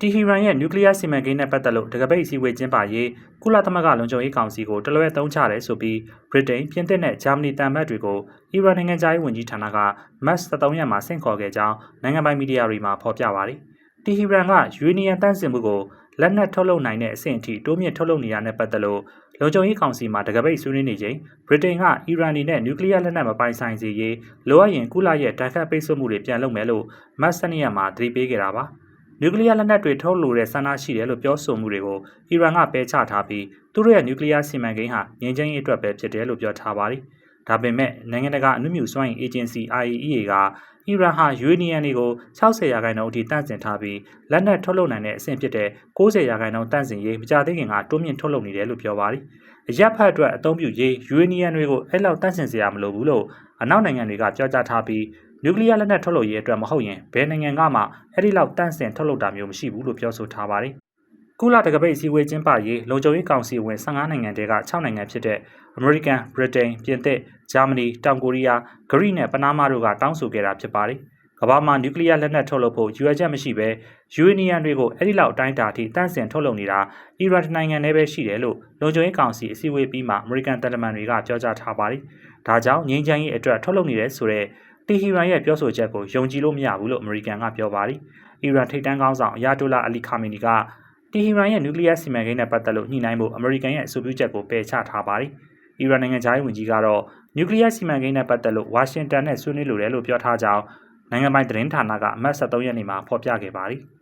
တီဟီရန်ရဲ့နျူကလ িয়ার စီမံကိန်းနဲ့ပတ်သက်လို့တကပိတ်အစည်းအဝေးကျင်းပရေးကုလသမဂ္ဂလုံခြုံရေးကောင်စီကိုတလွဲသုံးချတယ်ဆိုပြီးဗြိတိန်ပြင်သစ်နဲ့ဂျာမနီတန်မတ်တွေကိုအီရန်နိုင်ငံသားရေးဝန်ကြီးဌာနကမတ်73ရက်မှာဆင့်ခေါ်ခဲ့ကြောင်းနိုင်ငံပိုင်မီဒီယာတွေမှာဖော်ပြပါတယ်။တီဟီရန်ကယူနီယံတန့်စင်မှုကိုလက်နက်ထုတ်လုပ်နိုင်တဲ့အဆင့်အထိတိုးမြင့်ထုတ်လုပ်နေရတဲ့ပတ်သက်လို့လုံခြုံရေးကောင်စီမှာတကပိတ်ဆွေးနွေးနေချိန်ဗြိတိန်ကအီရန်နေနဲ့နျူကလ িয়ার လက်နက်မပိုင်ဆိုင်စေရေးလိုအပ်ရင်ကုလရဲ့တိုက်ခတ်ပိတ်ဆို့မှုတွေပြန်လုပ်မယ်လို့မတ်12ရက်မှာသတိပေးခဲ့တာပါ။ နျူကလ িয়ার လက်နက်တွေထုတ်လို့တဲ့ဆန္ဒရှိတယ်လို့ပြောဆိုမှုတွေကိုအီရန်ကပယ်ချထားပြီးသူတို့ရဲ့နျူကလ িয়ার စီမံကိန်းဟာငြိမ်းချမ်းရေးအတွက်ပဲဖြစ်တယ်လို့ပြောထားပါတယ်။ဒါပေမဲ့နိုင်ငံတကာအနုမြူစွမ်းအင်အေဂျင်စီ IAEA ကအီရန်ဟာယူနီယံတွေကို60ရာခိုင်နှုန်းအထိတန့်စင်ထားပြီးလက်နက်ထုတ်လုပ်နိုင်တဲ့အဆင့်ဖြစ်တဲ့90ရာခိုင်နှုန်းတန့်စင်ရေးမကြသေးခင်ကတိုးမြင့်ထုတ်လုပ်နေတယ်လို့ပြောပါတယ်။အရက်ဖတ်အတွက်အသုံးပြုရေးယူနီယံတွေကိုအဲ့လောက်တန့်စင်စရာမလိုဘူးလို့အနောက်နိုင်ငံတွေကပြောကြားထားပြီး နျူကလ িয়ার လက်နက်ထုတ်လုပ်ရေးအတွက်မဟုတ်ရင်ဘယ်နိုင်ငံကမှအဲ့ဒီလောက်တန့်စင်ထုတ်လုပ်တာမျိုးမရှိဘူးလို့ပြောဆိုထားပါတယ်။ကုလတကပိတ်စည်းဝေးကျင်းပရေးလုံခြုံရေးကောင်စီဝင်15နိုင်ငံတဲက6နိုင်ငံဖြစ်တဲ့အမေရိကန်၊ဗြိတိန်၊ပြင်သစ်၊ဂျာမနီ၊တောင်ကိုရီးယား၊ဂရိနဲ့ပနားမားတို့ကတောင်းဆိုခဲ့တာဖြစ်ပါတယ်။ကမ္ဘာမှာနျူကလ িয়ার လက်နက်ထုတ်လုပ်ဖို့ရည်ရွယ်ချက်မရှိဘဲယူရေနီယံတွေကိုအဲ့ဒီလောက်အတိုင်းအတာထိတန့်စင်ထုတ်လုပ်နေတာအီရန်နိုင်ငံနဲ့ပဲရှိတယ်လို့လုံခြုံရေးကောင်စီအစည်းအဝေးပြီးမှအမေရိကန်တပ်လမန်တွေကပြောကြားထားပါတယ်။ဒါကြောင့်ငြိမ်းချမ်းရေးအတွက်ထုတ်လုပ်နေတယ်ဆိုတဲ့ တီဟီရန်ရဲ့ပြောဆိုချက်ကိုယုံကြည်လို့မရဘူးလို့အမေရိကန်ကပြောပါတယ်။အီရန်ထိပ်တန်းခေါင်းဆောင်အယာတိုလာအလီခါမီနီကတီဟီရန်ရဲ့နျူကလ িয়ার စီမံကိန်းနဲ့ပတ်သက်လို့ညှိနှိုင်းဖို့အမေရိကန်ရဲ့အဆိုပြုချက်ကိုပယ်ချထားပါတယ်။အီရန်နိုင်ငံသားရေးဝန်ကြီးကတော့နျူကလ িয়ার စီမံကိန်းနဲ့ပတ်သက်လို့ဝါရှင်တန်နဲ့ဆွေးနွေးလိုတယ်လို့ပြောထားကြောင်းနိုင်ငံပိုင်သတင်းဌာနကအမတ်73ရက်နေ့မှာဖော်ပြခဲ့ပါတယ်။